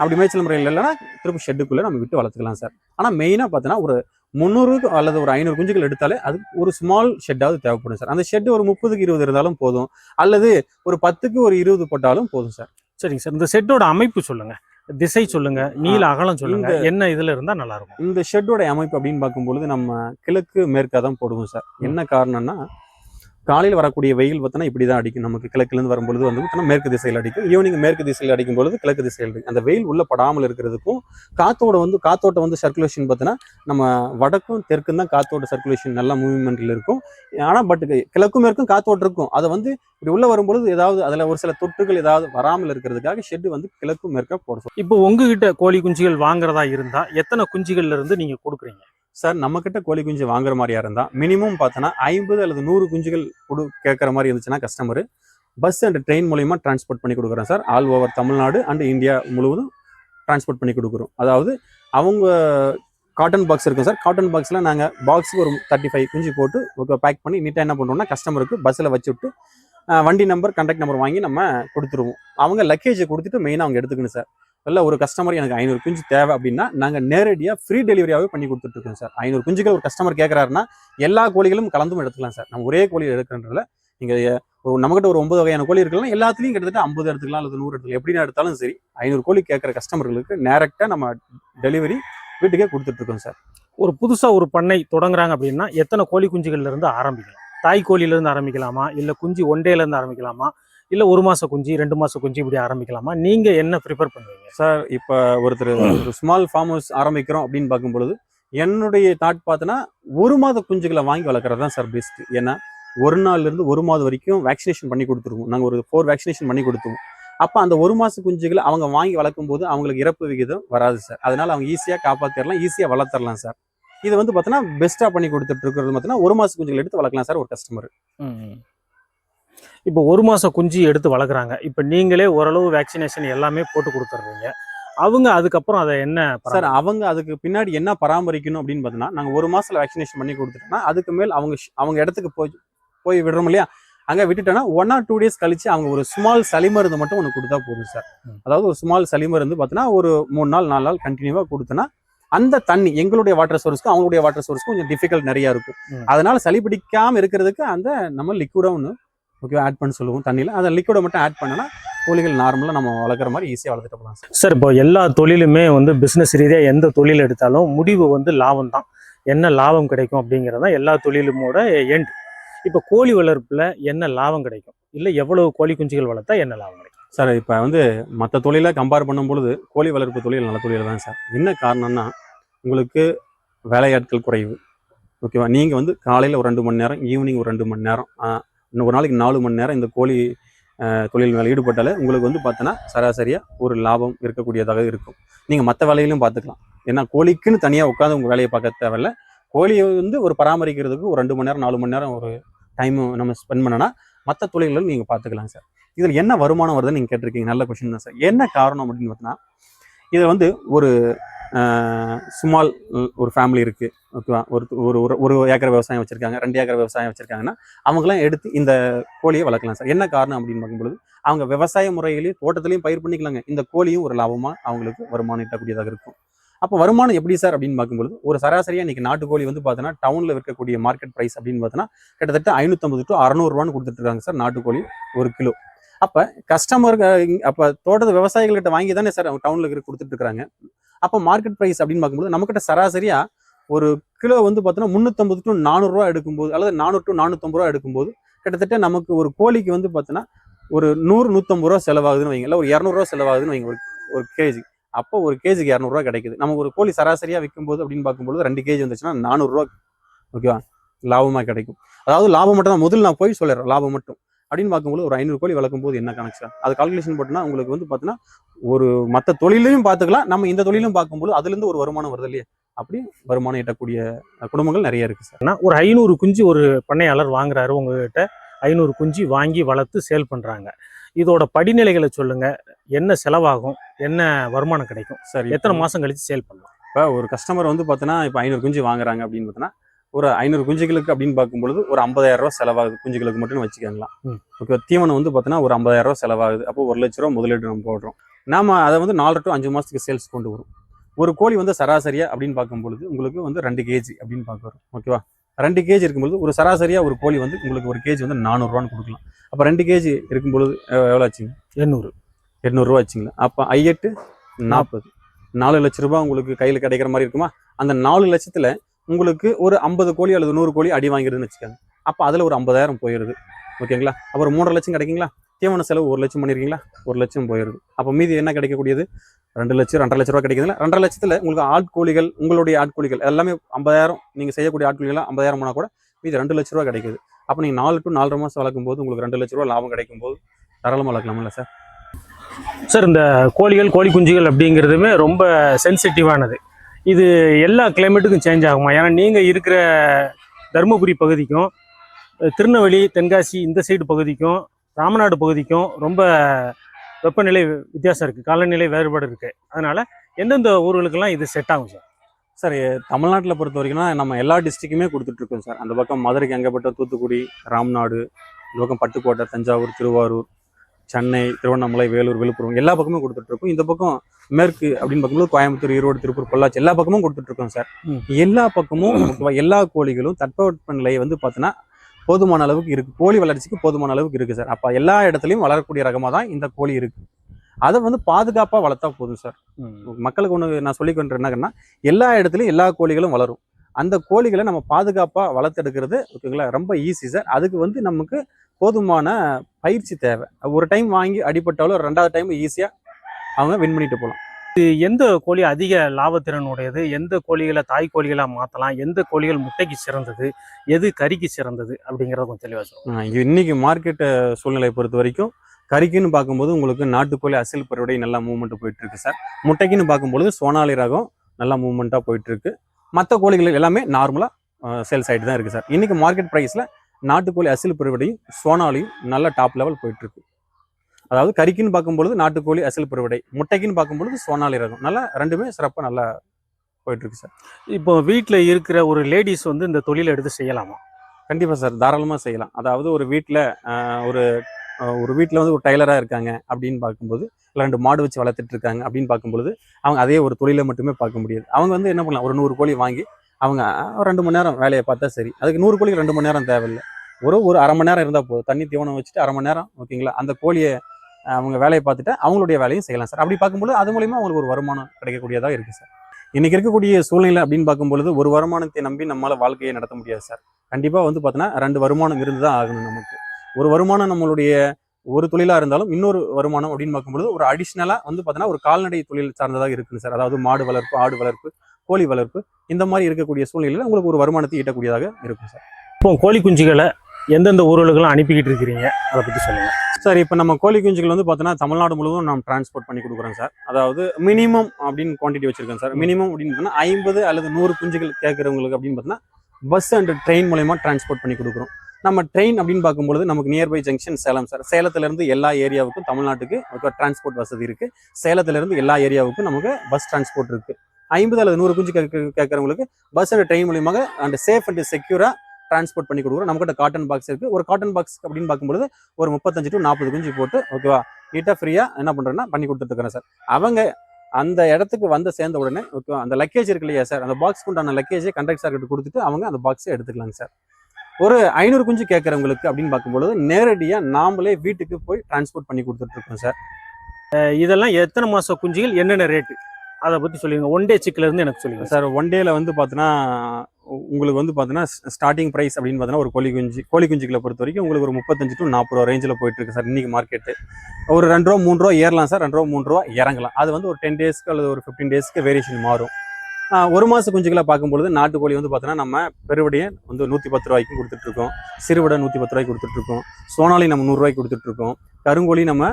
[SPEAKER 2] அப்படி மேய்ச்சல் முறையில் இல்லைன்னா திருப்பி ஷெட்டுக்குள்ளே நம்ம விட்டு வளர்த்துக்கலாம் சார். ஆனால் மெயினாக பார்த்தோன்னா ஒரு முந்நூறு அல்லது ஒரு ஐநூறு குஞ்சுகள் எடுத்தாலே அது ஒரு ஸ்மால் ஷெட்டாவது தேவைப்படும் சார் அந்த ஷெட் ஒரு முப்பதுக்கு இருபது இருந்தாலும் போதும். அல்லது ஒரு பத்துக்கு ஒரு இருபது போட்டாலும் போதும் சார்
[SPEAKER 1] சரிங்க சார் இந்த செட்டோட அமைப்பு சொல்லுங்க. திசை சொல்லுங்க. நீல அகலம் சொல்லுங்க. என்ன இதுல இருந்தா நல்லா இருக்கும்?
[SPEAKER 2] இந்த ஷெட்டோட அமைப்பு அப்படின்னு பார்க்கும்பொழுது நம்ம கிழக்கு மேற்கா தான் போடுவோம் சார் என்ன காரணம்னா காலையில் வரக்கூடிய வெயில் பார்த்தோன்னா இப்படி தான் அடிக்கும். நமக்கு கிழக்குலேருந்து வரும்பொழுது வந்து பார்த்தோன்னா மேற்கு திசையில் அடிக்கும். ஈவினிங் மேற்கு திசையில் அடிக்கும் பொழுது கிழக்கு திசையில் அடிக்கும். அந்த வெயில் உள்ள படாமல் இருக்கிறதுக்கும் காத்தோட வந்து காத்தோட்ட வந்து சர்க்குலேஷன் பார்த்தோன்னா நம்ம வடக்கும் தெற்கும் தான் காத்தோட சர்க்குலேஷன் நல்லா மூவ்மெண்ட்டில் இருக்கும். ஆனால் பட் கிழக்கும் மேற்கும் காத்தோட்டம் இருக்கும். அதை வந்து இப்படி உள்ள வரும்பொழுது ஏதாவது அதில் ஒரு சில தொற்றுகள் ஏதாவது வராமல் இருக்கிறதுக்காக ஷெட் வந்து கிழக்கும் மேற்க போட
[SPEAKER 1] இப்போ உங்ககிட்ட கோழி குஞ்சுகள் வாங்குறதா இருந்தால் எத்தனை குஞ்சுகள்ல இருந்து நீங்கள் கொடுக்குறீங்க?
[SPEAKER 2] சார் நம்மக்கிட்ட கோழி குஞ்சு வாங்குற மாதிரியா இருந்தால் மினிமம் பார்த்தோன்னா ஐம்பது அல்லது நூறு குஞ்சுகள் கொடு கேட்குற மாதிரி இருந்துச்சுன்னா கஸ்டமர் பஸ் அண்ட் ட்ரெயின் மூலியமா டிரான்ஸ்போர்ட் பண்ணி கொடுக்குறோம் sir. All over Tamil Nadu and India முழுவதும் டிரான்ஸ்போர்ட் பண்ணி கொடுக்குறோம். அதாவது அவங்க காட்டன் பாக்ஸ் இருக்கும் சார். காட்டன் பாக்ஸில் நாங்கள் பாக்ஸுக்கு ஒரு தேர்ட்டி ஃபைவ் குஞ்சு போட்டு ஓகே பேக் பண்ணி நீட்டாக என்ன பண்ணுறோம்னா கஸ்டமருக்கு பஸ்ஸில் வச்சு விட்டு வண்டி நம்பர் கண்டக்ட் நம்பர் வாங்கி நம்ம கொடுத்துருவோம். அவங்க லக்கேஜை கொடுத்துட்டு மெயினாக அவங்க எடுத்துக்கணும் சார். இல்லை ஒரு கஸ்டமர் எனக்கு ஐநூறு குஞ்சு தேவை அப்படின்னா நாங்கள் நேரடியாக ஃப்ரீ டெலிவரியாகவே பண்ணி கொடுத்துட்ருக்கோம் சார். ஐநூறு குஞ்சுகள் ஒரு கஸ்டமர் கேட்குறாருன்னா எல்லா கோழிகளும் கலந்தும் எடுத்துக்கலாம் சார். நம்ம ஒரே கோழி எடுக்கிறதுல நீங்கள் ஒரு நம்மகிட்ட ஒரு ஒன்பது வகையான கோழி இருக்கலாம் எல்லாத்துலேயும் கிட்டத்தட்ட ஐம்பது எடுத்துக்கலாம் அல்லது நூறு எடுத்துக்கலாம். எப்படி எடுத்தாலும் சரி ஐநூறு கோழி கேட்குற கஸ்டமர்களுக்கு நேரக்டாக நம்ம டெலிவரி வீட்டுக்கே கொடுத்துட்ருக்கோம் சார்.
[SPEAKER 1] ஒரு புதுசாக ஒரு பண்ணை தொடங்குறாங்க அப்படின்னா எத்தனை கோழி குஞ்சுகள்லேருந்து ஆரம்பிக்கலாம்? தாய் கோழியிலேருந்து ஆரம்பிக்கலாமா? இல்லை குஞ்சு ஒன்டேலேருந்து ஆரம்பிக்கலாமா? இல்ல ஒரு மாச குஞ்சு ரெண்டு மாச குஞ்சு இப்படி ஆரம்பிக்கலாமா? நீங்க என்ன ப்ரிப்பேர் பண்ணுவீங்க?
[SPEAKER 2] சார் இப்போ ஒருத்தர் ஒரு ஸ்மால் ஃபார்ம் ஹவுஸ் ஆரம்பிக்கிறோம் அப்படின்னு பார்க்கும்பொழுது என்னுடைய தாட் பார்த்தோன்னா ஒரு மாத குஞ்சுகளை வாங்கி வளர்க்குறது தான் சார் பெஸ்ட் ஏன்னா ஒரு நாள்ல இருந்து ஒரு மாதம் வரைக்கும் வேக்சினேஷன் பண்ணி கொடுத்துருவோம். நாங்கள் ஒரு ஃபோர் வேக்சினேஷன் பண்ணி கொடுத்துருவோம். அப்போ அந்த ஒரு மாத குஞ்சுகளை அவங்க வாங்கி வளர்க்கும் போது அவங்களுக்கு இறப்பு விகிதம் வராது சார். அதனால அவங்க ஈஸியாக காப்பாற்றிடலாம் ஈஸியாக வளர்த்துறலாம் சார். இது வந்து பார்த்தோன்னா பெஸ்ட்டாக பண்ணி கொடுத்துட்டு இருக்கிறது பார்த்தீங்கன்னா ஒரு மாத குஞ்சுகள் எடுத்து வளர்க்கலாம் சார் ஒரு கஸ்டமர்
[SPEAKER 1] இப்போ ஒரு மாச குஞ்சு எடுத்து வளர்க்குறாங்க. இப்போ நீங்களே ஓரளவு வேக்சினேஷன் எல்லாமே போட்டு கொடுத்துட்றீங்க. அவங்க அதுக்கப்புறம் அதை என்ன
[SPEAKER 2] சார் அவங்க அதுக்கு பின்னாடி என்ன பராமரிக்கணும் அப்படின்னு பார்த்தீங்கன்னா நாங்கள் ஒரு மாசத்துல வேக்சினேஷன் பண்ணி கொடுத்துட்டோம்னா அதுக்கு மேல் அவங்க அவங்க இடத்துக்கு போய் போய் விடுறோம் இல்லையா? அங்கே விட்டுட்டோன்னா ஒன் ஆர் டூ டேஸ் கழிச்சு அவங்க ஒரு ஸ்மால் சளி மருந்து மட்டும் ஒன்று கொடுத்தா போதும் சார். அதாவது ஒரு ஸ்மால் சளி மருந்து பார்த்தீங்கன்னா ஒரு மூணு நாள் நாலு நாள் கண்டினியூவாக கொடுத்தோன்னா அந்த தண்ணி எங்களுடைய வாட்டர் சோர்ஸ்க்கும் அவங்களுடைய வாட்டர் சோர்ஸ்க்கும் கொஞ்சம் டிஃபிகல்ட் நிறையா இருக்கும். அதனால சளி பிடிக்காம இருக்கிறதுக்கு அந்த நம்ம லிக்விடா ஒன்று ஓகே ஆட் பண்ண சொல்லுவோம். தண்ணியில். அந்த லிக்விடை மட்டும் ஆட் பண்ணனா கோழிகள் நார்மலாக நம்ம வளர்க்குற மாதிரி ஈஸியாக வளர்த்துட்டு போகலாம் சார்.
[SPEAKER 1] சார் இப்போ எல்லா தொழிலுமே வந்து பிஸ்னஸ் ரீதியாக எந்த தொழில் எடுத்தாலும் முடிவு வந்து லாபம் தான். என்ன லாபம் கிடைக்கும் அப்படிங்கிறது தான் எல்லா தொழிலுமோட எண்ட் இப்போ கோழி வளர்ப்புல என்ன லாபம் கிடைக்கும்? இல்லை எவ்வளவு கோழி குஞ்சுகள் வளர்த்தா என்ன லாபம் கிடைக்கும்?
[SPEAKER 2] சார் இப்போ வந்து மற்ற தொழிலை கம்பேர் பண்ணும்பொழுது கோழி வளர்ப்பு தொழில் நல்ல தொழில் தான் சார். என்ன காரணம்னா உங்களுக்கு வேலையாட்கள் குறைவு. ஓகேவா நீங்கள் வந்து காலையில் ஒரு ரெண்டு மணி நேரம் ஈவினிங் ஒரு ரெண்டு மணி நேரம் இன்னும் ஒரு நாளைக்கு நாலு மணி நேரம் இந்த கோழி தொழில் மேலே ஈடுபட்டாலே உங்களுக்கு வந்து பார்த்தோன்னா சராசரியாக ஒரு லாபம் இருக்கக்கூடியதாக இருக்கும். நீங்கள் மற்ற வேலையிலும் பார்த்துக்கலாம் ஏன்னா கோழிக்குன்னு தனியாக உட்காந்து உங்கள் வேலையை பார்க்க தேவையில்ல. கோழியை வந்து ஒரு பராமரிக்கிறதுக்கு ஒரு ரெண்டு மணி நேரம் நாலு மணி நேரம் ஒரு டைம் நம்ம ஸ்பெண்ட் பண்ணனா மற்ற தொழில்களும் நீங்கள் பார்த்துக்கலாம் சார். இதில் என்ன வருமானம் வருதுன்னு நீங்கள் கேட்டிருக்கீங்க. நல்ல கொஷின் தான் சார். என்ன காரணம் அப்படின்னு பார்த்தீங்கன்னா இதை வந்து ஒரு ஸ்மால் ஒரு ஃபேமிலி இருக்குது ஓகேவா? ஒரு ஒரு ஒரு ஒரு ஏக்கர் விவசாயம் வச்சுருக்காங்க ரெண்டு ஏக்கர் விவசாயம் வச்சுருக்காங்கன்னா அவங்களாம் எடுத்து இந்த கோழியை வளர்க்கலாம் சார். என்ன காரணம் அப்படின்னு பார்க்கும்பொழுது அவங்க விவசாய முறையிலேயே தோட்டத்திலையும் பயிர் பண்ணிக்கலாங்க. இந்த கோழியும் ஒரு லாபமாக அவங்களுக்கு வருமானம் ஈட்டக்கூடியதாக இருக்கும். அப்போ வருமானம் எப்படி சார் அப்படின்னு பார்க்கும்பொழுது ஒரு சராசரியாக இன்றைக்கி நாட்டுக்கோழி வந்து பார்த்தீங்கன்னா டவுனில் விற்கக்கூடிய மார்க்கெட் ப்ரைஸ் அப்படின்னு பார்த்தீங்கன்னா கிட்டத்தட்ட ஐநூற்றம்பது டு அறநூறுவான்னு கொடுத்துட்ருக்காங்க சார் நாட்டுக்கோழி ஒரு கிலோ. அப்போ கஸ்டமர் அப்போ தோட்டத்து விவசாயிகள்கிட்ட வாங்கி தானே சார் டவுன்ல கொடுத்துட்டு கொடுத்துட்ருக்காங்க அப்போ மார்க்கெட் ப்ரைஸ் அப்படின்னு பார்க்கும்போது நம்மக்கிட்ட சராசரியாக ஒரு கிலோ வந்து பார்த்தோன்னா முந்நூற்றம்பது டு நானூறுரூவா எடுக்கும்போது அல்லது நானூறு டு நானூற்றம்பது ரூபா எடுக்கும்போது கிட்டத்தட்ட நமக்கு ஒரு கோழிக்கு வந்து பார்த்தோன்னா ஒரு நூறு நூற்றம்பது ரூபா செலவாகுதுன்னு வைங்க இல்லை ஒரு இரநூறுவா செலவாகுதுன்னு வைங்க ஒரு ஒரு கேஜி அப்போ ஒரு கேஜிக்கு இரநூறுவா கிடைக்குது. நமக்கு ஒரு கோழி சராசரியாக விற்கும்போது அப்படின்னு பார்க்கும்போது ரெண்டு கேஜி வந்துச்சுன்னா நானூறுரூவா ஓகேவா லாபமாக கிடைக்கும். அதாவது லாபம் மட்டும் தான். முதல்ல நான் போய் சொல்லிடுறேன் லாபம் மட்டும். அப்படின்னு பார்க்கும்போது ஒரு ஐநூறு கோழி வளர்க்கும் போது என்ன கணக்கு சார்? அது கால்குலேஷன் போட்டோம்னா உங்களுக்கு வந்து பார்த்தீங்கன்னா ஒரு மற்ற தொழிலையும் பார்த்துக்கலாம். நம்ம இந்த தொழிலும் பார்க்கும்போது அதுலேருந்து ஒரு வருமானம் வருது இல்லையா? அப்படி வருமானம் ஈட்டக்கூடிய குடும்பங்கள் நிறைய இருக்கு சார்.
[SPEAKER 1] ஆனா, ஒரு ஐநூறு குஞ்சு ஒரு பண்ணையாளர் வாங்குறாரு உங்ககிட்ட ஐநூறு குஞ்சு வாங்கி வளர்த்து சேல் பண்றாங்க. இதோட படிநிலைகளை சொல்லுங்க. என்ன செலவாகும்? என்ன வருமானம் கிடைக்கும்?
[SPEAKER 2] சரி
[SPEAKER 1] எத்தனை மாசம் கழிச்சு சேல் பண்ணலாம்?
[SPEAKER 2] இப்போ ஒரு கஸ்டமர் வந்து பார்த்தோன்னா இப்போ ஐநூறு குஞ்சு வாங்குறாங்க அப்படின்னு பார்த்தோன்னா ஒரு ஐநூறு குஞ்சுகளுக்கு அப்படின்னு பார்க்கும்பொழுது ஒரு ஐம்பதாயிரம் ரூபா செலவாகுது. குஞ்சுகளுக்கு மட்டும் வச்சுக்கோங்களா. ஓகே தீவனம் வந்து பார்த்தோன்னா ஒரு ஐம்பதாயிரம் ரூபா செலவாகுது. அப்போ ஒரு லட்ச ரூபா முதலீடு நம்ம போடுறோம். நாம அதை வந்து நாலு டு அஞ்சு மாசத்துக்கு சேல்ஸ் கொண்டு வரும். ஒரு கோழி வந்து சராசரியா அப்படின்னு பார்க்கும்பொழுது உங்களுக்கு வந்து ரெண்டு கேஜி அப்படின்னு பார்க்குறோம் ஓகேவா ரெண்டு கேஜி இருக்கும்பொழுது ஒரு சராசரியா ஒரு கோழி வந்து உங்களுக்கு ஒரு கேஜி வந்து நானூறுரூவான்னு கொடுக்கலாம். அப்போ ரெண்டு கேஜி இருக்கும்பொழுது எவ்- எவ்வளோ ஆச்சுங்க?
[SPEAKER 1] எண்ணூறு.
[SPEAKER 2] எட்நூறுரூவா வச்சுங்களா அப்போ ஐஎட்டு நாற்பது நாலு லட்ச ரூபாய் உங்களுக்கு கையில் கிடைக்கிற மாதிரி இருக்குமா? அந்த நாலு லட்சத்தில் உங்களுக்கு ஒரு ஐம்பது கோழி அல்லது நூறு கோழி அடி வாங்கிடுதுன்னு வச்சுக்கோங்க. அப்போ அதில் ஒரு ஐம்பதாயிரம் போயிடுது ஓகேங்களா? அப்புறம் மூன்றரை லட்சம் கிடைக்குங்களா? தீவன செலவு ஒரு லட்சம் பண்ணியிருக்கீங்களா ஒரு லட்சம் போயிடுது அப்போ மீதி என்ன கிடைக்கக்கூடியது? ரெண்டு லட்சம் ரெண்டரை லட்ச ரூபா கிடைக்குதுல. ரெண்டரை லட்சத்தில் உங்களுக்கு ஆட்கோழிகள் உங்களுடைய ஆட்கோழிகள் எல்லாமே ஐம்பதாயிரம் நீங்கள் செய்யக்கூடிய ஆட்கூலிகளாக ஐம்பதாயிரம் போனால் கூட மீதி ரெண்டு லட்ச ரூபா கிடைக்குது. அப்போ நீங்கள் நாலு டு நாலரை மாதம் வளர்க்கும் போது உங்களுக்கு ரெண்டு லட்ச ரூபா லாபம் கிடைக்கும் போது தாராளமாக வளர்க்கலாம்ல சார்?
[SPEAKER 1] சார் இந்த கோழிகள் கோழி குஞ்சுகள் அப்படிங்கிறதுமே ரொம்ப சென்சிட்டிவானது இது எல்லா கிளைமேட்டுக்கும் சேஞ்ச் ஆகுமா? ஏன்னா நீங்கள் இருக்கிற தருமபுரி பகுதிக்கும் திருநெல்வேலி தென்காசி இந்த சைடு பகுதிக்கும் ராமநாடு பகுதிக்கும் ரொம்ப வெப்பநிலை வித்தியாசம் இருக்குது காலநிலை வேறுபாடு இருக்குது அதனால் எந்தெந்த ஊர்களுக்கெல்லாம் இது செட் ஆகும் சார்
[SPEAKER 2] சார் தமிழ்நாட்டில் பொறுத்த வரைக்கும்னா நம்ம எல்லா டிஸ்ட்ரிக்குமே கொடுத்துட்ருக்கோம் சார் அந்த பக்கம் மதுரைக்கு எங்கப்பட்ட தூத்துக்குடி ராம்நாடு இந்த பக்கம் பட்டுக்கோட்டை தஞ்சாவூர் திருவாரூர் சென்னை திருவண்ணாமலை வேலூர் விழுப்புரம் எல்லா பக்கமும் கொடுத்துட்ருக்கோம். இந்த பக்கம் மேற்கு அப்படின்னு பார்க்கும்போது கோயம்புத்தூர் ஈரோடு திருப்பூர் பொள்ளாச்சி எல்லா பக்கமும் கொடுத்துட்ருக்கோம் சார். எல்லா பக்கமும் எல்லா கோழிகளும் தட்பவெட்ப நிலை வந்து பார்த்தோன்னா போதுமான அளவுக்கு இருக்கு. கோழி வளர்ச்சிக்கு போதுமான அளவுக்கு இருக்கு சார். அப்போ எல்லா இடத்துலையும் வளரக்கூடிய ரகமாக தான் இந்த கோழி இருக்கு. அதை வந்து பாதுகாப்பாக வளர்த்தா போதும் சார். மக்களுக்கு ஒன்று நான் சொல்லி கொண்டு என்னன்னா எல்லா இடத்துலையும் எல்லா கோழிகளும் வளரும். அந்த கோழிகளை நம்ம பாதுகாப்பாக வளர்த்தெடுக்கிறது ஓகேங்களா ரொம்ப ஈஸி சார். அதுக்கு வந்து நமக்கு போதுமான பயிற்சி தேவை. ஒரு டைம் வாங்கி அடிபட்டாலும் ரெண்டாவது டைம் ஈஸியாக அவங்க வின் பண்ணிட்டு போகலாம்
[SPEAKER 1] இது எந்த கோழி அதிக லாபத்திறன் உடையது எந்த கோழிகளை தாய் கோழிகளா மாற்றலாம் எந்த கோழிகள் முட்டைக்கு சிறந்தது? எது கறிக்கு சிறந்தது? அப்படிங்கிறத கொஞ்சம் தெளிவாக சொல்லுங்க.
[SPEAKER 2] இன்னைக்கு மார்க்கெட் சூழ்நிலையை பொறுத்த வரைக்கும் கறிக்குன்னு பார்க்கும்போது உங்களுக்கு நாட்டுக்கோழி அசில் பருவடை நல்லா மூவ்மெண்ட் போயிட்டு இருக்கு சார் முட்டைக்குன்னு பார்க்கும்போது சோனாலி ரகம் நல்லா மூவ்மெண்ட்டாக போயிட்டு இருக்கு. மற்ற கோழிகள் எல்லாமே நார்மலாக சேல்ஸ் ஆகிட்டு தான் இருக்கு சார் இன்னைக்கு மார்க்கெட் ப்ரைஸில் நாட்டுக்கோழி அசில் பருவடையும் சோனாலியும் நல்ல டாப் லெவல் போயிட்டு இருக்கு அதாவது கறிக்குன்னு பார்க்கும்பொழுது நாட்டுக்கோழி அசில் பருவடை முட்டைக்குன்னு பார்க்கும்பொழுது சோனாலி ரகம். நல்லா ரெண்டுமே சிறப்பாக நல்லா போயிட்டு இருக்கு சார்.
[SPEAKER 1] இப்போ வீட்டில் இருக்கிற ஒரு லேடிஸ் வந்து இந்த தொழிலை எடுத்து செய்யலாமா?
[SPEAKER 2] கண்டிப்பாக சார் தாராளமாக செய்யலாம். அதாவது ஒரு வீட்டில் ஒரு ஒரு வீட்டில் வந்து ஒரு டைலராக இருக்காங்க அப்படின்னு பார்க்கும்போது இல்லை ரெண்டு மாடு வச்சு வளர்த்துட்டு இருக்காங்க அப்படின்னு பார்க்கும்பொழுது அவங்க அதே ஒரு தொழிலை மட்டுமே பார்க்க முடியாது. அவங்க வந்து என்ன பண்ணலாம் ஒரு நூறு கோழி வாங்கி அவங்க ரெண்டு மணி நேரம் வேலையை பார்த்தா சரி. அதுக்கு நூறு கோழிக்கு ரெண்டு மணி நேரம் தேவையில்லை. ஒரு ஒரு அரை மணி நேரம் இருந்தால் போதும். தண்ணி தீவனம் வச்சுட்டு அரை மணி நேரம் ஓகேங்களா? அந்த கோழியை அவங்க வேலையை பார்த்துட்டு அவங்களுடைய வேலையும் செய்யலாம் சார். அப்படி பார்க்கும்போது அது மூலிமா அவங்களுக்கு ஒரு வருமானம் கிடைக்கக்கூடியதாக இருக்குது சார். இன்றைக்கி இருக்கக்கூடிய சூழ்நிலை அப்படின்னு பார்க்கும்பொழுது ஒரு வருமானத்தை நம்பி நம்மளால் வாழ்க்கையை நடத்த முடியாது சார். கண்டிப்பாக வந்து பார்த்தோன்னா ரெண்டு வருமானம் இருந்து தான் ஆகணும் நமக்கு. ஒரு வருமானம் நம்மளுடைய ஒரு தொழிலாக இருந்தாலும் இன்னொரு வருமானம் அப்படின்னு பார்க்கும்பொழுது ஒரு அடிஷ்னலாக வந்து பார்த்தோன்னா ஒரு கால்நடை தொழில் சார்ந்ததாக இருக்குது சார். அதாவது மாடு வளர்ப்பு ஆடு வளர்ப்பு கோழி வளர்ப்பு இந்த மாதிரி இருக்கக்கூடிய சூழ்நிலையில் உங்களுக்கு ஒரு வருமானத்தை ஈட்டக்கூடியதாக இருக்கும் சார்.
[SPEAKER 1] இப்போ கோழி குஞ்சுகளை எந்தெந்த ஊர்களுக்கெல்லாம் அனுப்பிக்கிட்டு இருக்கிறீங்க? அதை பற்றி சொல்லுங்கள்
[SPEAKER 2] சார் இப்போ நம்ம கோழி குஞ்சுகள் வந்து பார்த்தோன்னா தமிழ்நாடு முழுவதும் நம்ம டிரான்ஸ்போர்ட் பண்ணி கொடுக்குறோம் சார். அதாவது மினிமம் அப்படின்னு குவான்டிட்டி வச்சுருக்கேன் சார். மினிமம் அப்படின்னு பார்த்தோன்னா ஐம்பது அல்லது நூறு குஞ்சுகள் கேட்குறவங்களுக்கு அப்படின்னு பார்த்தீங்கன்னா பஸ் அண்ட் ட்ரெயின் மூலயமா டிரான்ஸ்போர்ட் பண்ணி கொடுக்குறோம். நம்ம ட்ரெயின் அப்படின்னு பார்க்கும்பொழுது நமக்கு நியர்பை ஜங்ஷன் சேலம் சார். சேலத்திலேருந்து எல்லா ஏரியாவுக்கும் தமிழ்நாட்டுக்கு டிரான்ஸ்போர்ட் வசதி இருக்குது சேலத்துலேருந்து எல்லா ஏரியாவுக்கும் நமக்கு பஸ் டிரான்ஸ்போர்ட் இருக்குது ஐம்பது அல்லது நூறு குஞ்சு கேட்குறவங்களுக்கு பஸ் அண்ட் ட்ரெயின் மூலியமாக அண்ட் சேஃப் அண்ட் செக்யூராக டிரான்ஸ்போர்ட் பண்ணி கொடுக்குறோம். நம்மகிட்ட காட்டன் பாக்ஸ் இருக்குது ஒரு காட்டன் பாக்ஸ் அப்படின்னு பார்க்கும்போது ஒரு முப்பத்தஞ்சு டு நாற்பது குஞ்சு போட்டு ஓகேவா நீட்டாக ஃப்ரீயாக என்ன பண்ணுறேன்னா பண்ணி கொடுத்துட்டுருக்கிறேன் சார் அவங்க அந்த இடத்துக்கு வந்து சேர்ந்த உடனே ஓகேவா அந்த லக்கேஜ் இருக்கு இல்லையா சார் அந்த பாக்ஸ் உண்டான லக்கேஜை கண்டக்ட் சார்கிட்ட கொடுத்துட்டு அவங்க அந்த பாக்ஸை எடுத்துக்கலாங்க சார் ஒரு ஐநூறு குஞ்சு கேட்குறவங்களுக்கு அப்படின்னு பார்க்கும்பொழுது நேரடியாக நாமளே வீட்டுக்கு போய் டிரான்ஸ்போர்ட் பண்ணி கொடுத்துட்ருக்கோம் சார்
[SPEAKER 1] இதெல்லாம் எத்தனை மாதம் குஞ்சுகள்? என்னென்ன ரேட்டு அதை பற்றி சொல்லிடுங்க ஒன் டே சிக்கிலேருந்து எனக்கு சொல்லுங்கள்
[SPEAKER 2] சார் ஒன் டேயில் வந்து பார்த்தீங்கன்னா உங்களுக்கு வந்து பார்த்தீங்கன்னா ஸ்டார்டிங் ப்ரைஸ் அப்படின்னு பார்த்தீங்கன்னா ஒரு கோழி குஞ்சு கோழி குஞ்சுகளை பொறுத்த வரைக்கும் உங்களுக்கு ஒரு முப்பத்தஞ்சு டு நாற்பது ரூபா ரேஞ்சில் போயிட்டு இருக்கு சார் இன்னைக்கு மார்க்கெட்டு ஒரு ரெண்டு ரூபா மூணு ரூபா ஏறலாம் சார் ரெண்டு ரூபா மூணு ரூபா இறங்கலாம். அது வந்து ஒரு டென் டேஸ்க்கு அல்லது ஒரு ஃபிஃப்டீன் டேஸ்க்கு வேரியேஷன் மாறும். ஒரு மாத குஞ்சுகளை பார்க்கும்பொழுது நாட்டுக்கோழி வந்து பார்த்தீங்கன்னா நம்ம பெருவடியை வந்து நூற்றி பத்து ரூபாய்க்கும் கொடுத்துட்ருக்கோம் சிறுவிடை நூற்றி பத்து ரூபாய்க்கு கொடுத்துட்ருக்கோம் சோனாலி நம்ம நூறுரூவாய்க்கு கொடுத்துட்ருக்கோம் கருங்கோழி நம்ம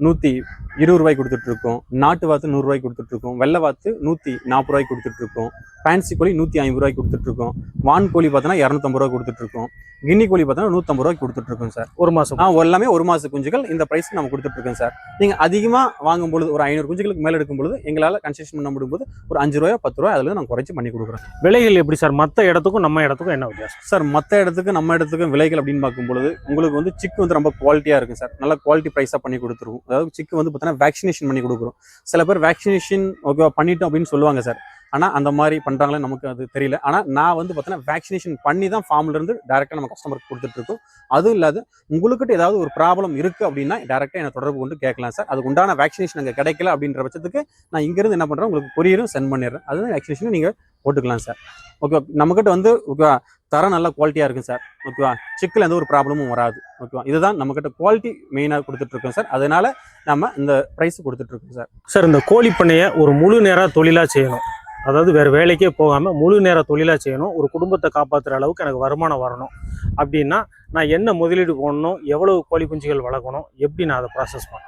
[SPEAKER 2] நூற்றி இருபது ரூபாய்க்கு கொடுத்துட்ருக்கோம் நாட்டு வாத்து நூறுரூவாய்க்கு கொடுத்துட்ருக்கோம் வெள்ளை வாத்து நூற்றி நாற்பது ரூபாய்க்கு கொடுத்துட்ருக்கோம் ஃபேன்சி கோழி நூற்றி ஐம்பது ரூபாய்க்கு கொடுத்துட்டு இருக்கோம் வான் கோழி பார்த்தோன்னா இரநூத்தம்பது ரூபா கொடுத்துட்டு இருக்கோம் கின்னி கோழி பார்த்தோன்னா நூற்றம்பது ரூபாய்க்கு கொடுத்துட்டு இருக்கோம் சார்
[SPEAKER 1] ஒரு மாசம்
[SPEAKER 2] ஆ எல்லாமே ஒரு மாச குஞ்சுகள். இந்த பிரைஸ் நம்ம கொடுத்துட்டு இருக்கோம் சார் நீங்க அதிகமா வாங்கும் பொழுது ஒரு ஐநூறு குஞ்சுகளுக்கு மேல எடுக்கும் பொழுது எங்களால கன்செஷன் பண்ண முடியும்போது ஒரு அஞ்சு ரூபாய் பத்து ரூபாய் அதுல நாங்க குறைச்சு பண்ணி கொடுக்குறோம்.
[SPEAKER 1] விலைகள் எப்படி சார் மத்த இடத்துக்கும் நம்ம இடத்துக்கும் என்ன வித்தியாசம்?
[SPEAKER 2] சார் மற்ற இடத்துக்கு நம்ம இடத்துக்கு விலைகள் அப்படின்னு பார்க்கும்பொழுது உங்களுக்கு வந்து சிக்கு வந்து ரொம்ப குவாலிட்டியா இருக்கும் சார் நல்ல குவாலிட்டி ப்ரைஸா பண்ணி கொடுத்துருவோம். அதாவது சிக்கு வந்து பார்த்தீங்கன்னா வேக்சினேஷன் பண்ணி கொடுக்குறோம். சில பேர் வேக்சினேஷன் ஓகேவா பண்ணிட்டோம் அப்படின்னு சொல்லுவாங்க சார் ஆனால் அந்த மாதிரி பண்ணுறாங்களே நமக்கு அது தெரியல. ஆனால் நான் வந்து பார்த்தீங்கன்னா வேக்சினேஷன் பண்ணி தான் ஃபார்ம்ல இருந்து நம்ம கஸ்டமருக்கு கொடுத்துட்ருக்கோம் அதுவும் இல்லாத உங்களுக்கிட்ட ஏதாவது ஒரு ப்ராப்ளம் இருக்குது அப்படின்னா டேரெக்டாக என்னை தொடர்பு கொண்டு கேட்கலாம் சார். அதுக்கு உண்டான வேக்சினேஷன் அங்கே கிடைக்கல அப்படின்ற பட்சத்துக்கு நான் இங்கேருந்து என்ன பண்ணுறேன் உங்களுக்கு கொரியரும் சென்ட் பண்ணிடுறேன். அதுதான் வேக்சினேஷன் நீங்கள் போட்டுக்கலாம் சார். ஓகே நம்மக்கிட்ட வந்து ஓகேவா தரம் நல்ல குவாலிட்டியாக இருக்கும் சார். ஓகேவா சிக்கில் எந்த ஒரு ப்ராப்ளமும் வராது. ஓகேவா இதுதான் நம்மக்கிட்ட குவாலிட்டி மெயினாக கொடுத்துட்ருக்கோம் சார். அதனால் நம்ம இந்த ப்ரைஸ் கொடுத்துட்ருக்கோம் சார்.
[SPEAKER 1] சார் இந்த கோழி பண்ணையை ஒரு முழு நேராக தொழிலாக செய்யணும். அதாவது வேறு வேலைக்கே போகாமல் முழு நேர தொழிலாக செய்யணும். ஒரு குடும்பத்தை காப்பாற்றுற அளவுக்கு எனக்கு வருமானம் வரணும். அப்படின்னா நான் என்ன முதலீடு போடணும் எவ்வளவு கோழி குஞ்சுகள் வளர்க்கணும் எப்படி நான் அதை ப்ராசஸ் பண்ணணும்?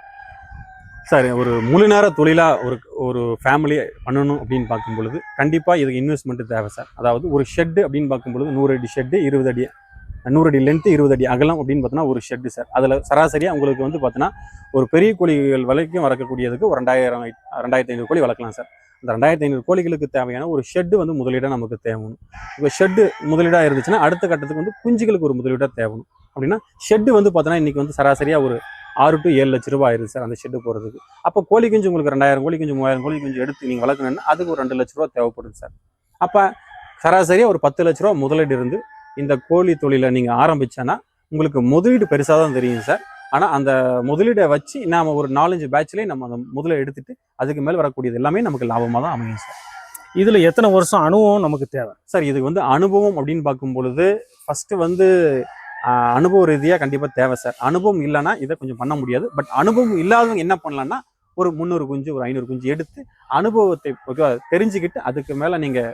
[SPEAKER 2] சார் ஒரு முழு நேர தொழிலாக ஒரு ஒரு ஃபேமிலி பண்ணணும் அப்படின்னு பார்க்கும் பொழுது கண்டிப்பாக இதுக்கு இன்வெஸ்ட்மெண்ட் தேவை சார். அதாவது ஒரு ஷெட்டு அப்படின்னு பார்க்கும் பொழுது நூறு அடி ஷெட்டு இருபது அடி நூறு அடி லென்த்து இருபது அடி அகலம் அப்படின்னு பார்த்தோன்னா ஒரு ஷெட்டு சார். அதில் சராசரியாக உங்களுக்கு வந்து பார்த்தீங்கன்னா ஒரு பெரிய கோழிகள் விலைக்கும் வளர்க்கக்கூடியதுக்கு ஒரு ரெண்டாயிரம் ரெண்டாயிரத்தி ஐநூறு கோழி வளர்க்கலாம் சார். இந்த ரெண்டாயிரத்தி ஐநூறு கோழிகளுக்கு தேவையான ஒரு ஷெட்டு வந்து முதலீடாக நமக்கு தேவணும். இப்போ ஷெட்டு முதலீடாக இருந்துச்சுன்னா அடுத்த கட்டத்துக்கு வந்து குஞ்சுகளுக்கு ஒரு முதலீடாக தேவைணும். அப்படின்னா ஷெட்டு வந்து பார்த்தோன்னா இன்றைக்கி வந்து சராசரியாக ஒரு ஆறு டு ஏழு லட்ச ரூபாய் ஆயிருது சார் அந்த ஷெட்டு போகிறதுக்கு அப்போ கோழி குஞ்சு உங்களுக்கு ரெண்டாயிரம் கோழி குஞ்சு மூவாயிரம் கோழி குஞ்சு எடுத்து நீங்கள் வளர்க்கணும்னா அதுக்கு ஒரு ரெண்டு லட்ச ரூபா தேவைப்படுது சார் அப்போ சராசரியாக ஒரு பத்து லட்ச ரூபா முதலீடு இருந்து இந்த கோழி தொழிலை நீங்கள் ஆரம்பித்தோன்னா உங்களுக்கு முதலீடு பெருசாக தான் தெரியும் சார் ஆனால் அந்த முதலீடை வச்சு நாம ஒரு நாலஞ்சு பேட்ச்லேயே நம்ம அந்த முதலை எடுத்துட்டு அதுக்கு மேல் வரக்கூடியது எல்லாமே நமக்கு லாபமாக தான் அமையும் சார்.
[SPEAKER 1] இதுல எத்தனை வருஷம் அனுபவம் நமக்கு தேவை?
[SPEAKER 2] சார் இதுக்கு வந்து அனுபவம் அப்படின்னு பார்க்கும் பொழுது ஃபர்ஸ்ட் வந்து அனுபவ ரீதியாக கண்டிப்பாக தேவை சார். அனுபவம் இல்லைன்னா இதை கொஞ்சம் பண்ண முடியாது. பட் அனுபவம் இல்லாதவங்க என்ன பண்ணலாம்னா ஒரு முந்நூறு குஞ்சு ஒரு ஐநூறு குஞ்சு எடுத்து அனுபவத்தை தெரிஞ்சுக்கிட்டு அதுக்கு மேலே நீங்கள்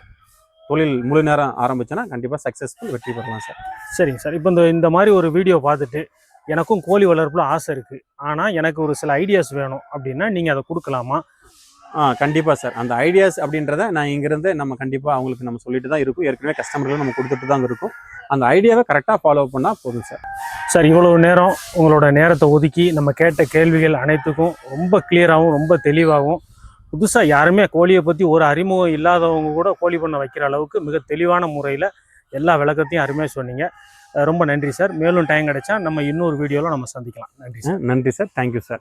[SPEAKER 2] தொழில் முழு நேரம் ஆரம்பிச்சோன்னா கண்டிப்பாக சக்ஸஸ்ஃபுல் வெற்றி பெறலாம் சார்.
[SPEAKER 1] சரிங்க சார். இப்போ இந்த இந்த மாதிரி ஒரு வீடியோ பார்த்துட்டு எனக்கும் கோழி வளர்ப்புல ஆசை இருக்கு. ஆனா எனக்கு ஒரு சில ஐடியாஸ் வேணும் அப்படின்னா நீங்க அதை கொடுக்கலாமா?
[SPEAKER 2] ஆ கண்டிப்பாக சார். அந்த ஐடியாஸ் அப்படின்றத நான் இங்கிருந்து நம்ம கண்டிப்பாக அவங்களுக்கு நம்ம சொல்லிட்டு தான் இருக்கும். ஏற்கனவே கஸ்டமர்களும் நம்ம கொடுத்துட்டு தான் இருக்கும். அந்த ஐடியாவை கரெக்டாக ஃபாலோ பண்ணால் போதும் சார்.
[SPEAKER 1] சார் இவ்வளவு நேரம் உங்களோட நேரத்தை ஒதுக்கி நம்ம கேட்ட கேள்விகள் அனைத்துக்கும் ரொம்ப கிளியராகவும் ரொம்ப தெளிவாகவும் புதுசாக யாருமே கோழியை பற்றி ஒரு அறிமுகம் இல்லாதவங்க கூட கோழி பண்ண வைக்கிற அளவுக்கு மிக தெளிவான முறையில் எல்லா விளக்கத்தையும் அருமையாக சொன்னீங்க. ரொம்ப நன்றி சார். மேலும் டைம் கிடைச்சா நம்ம இன்னொரு வீடியோவில் நம்ம சந்திக்கலாம். நன்றி சார்.
[SPEAKER 2] நன்றி சார். Thank you sir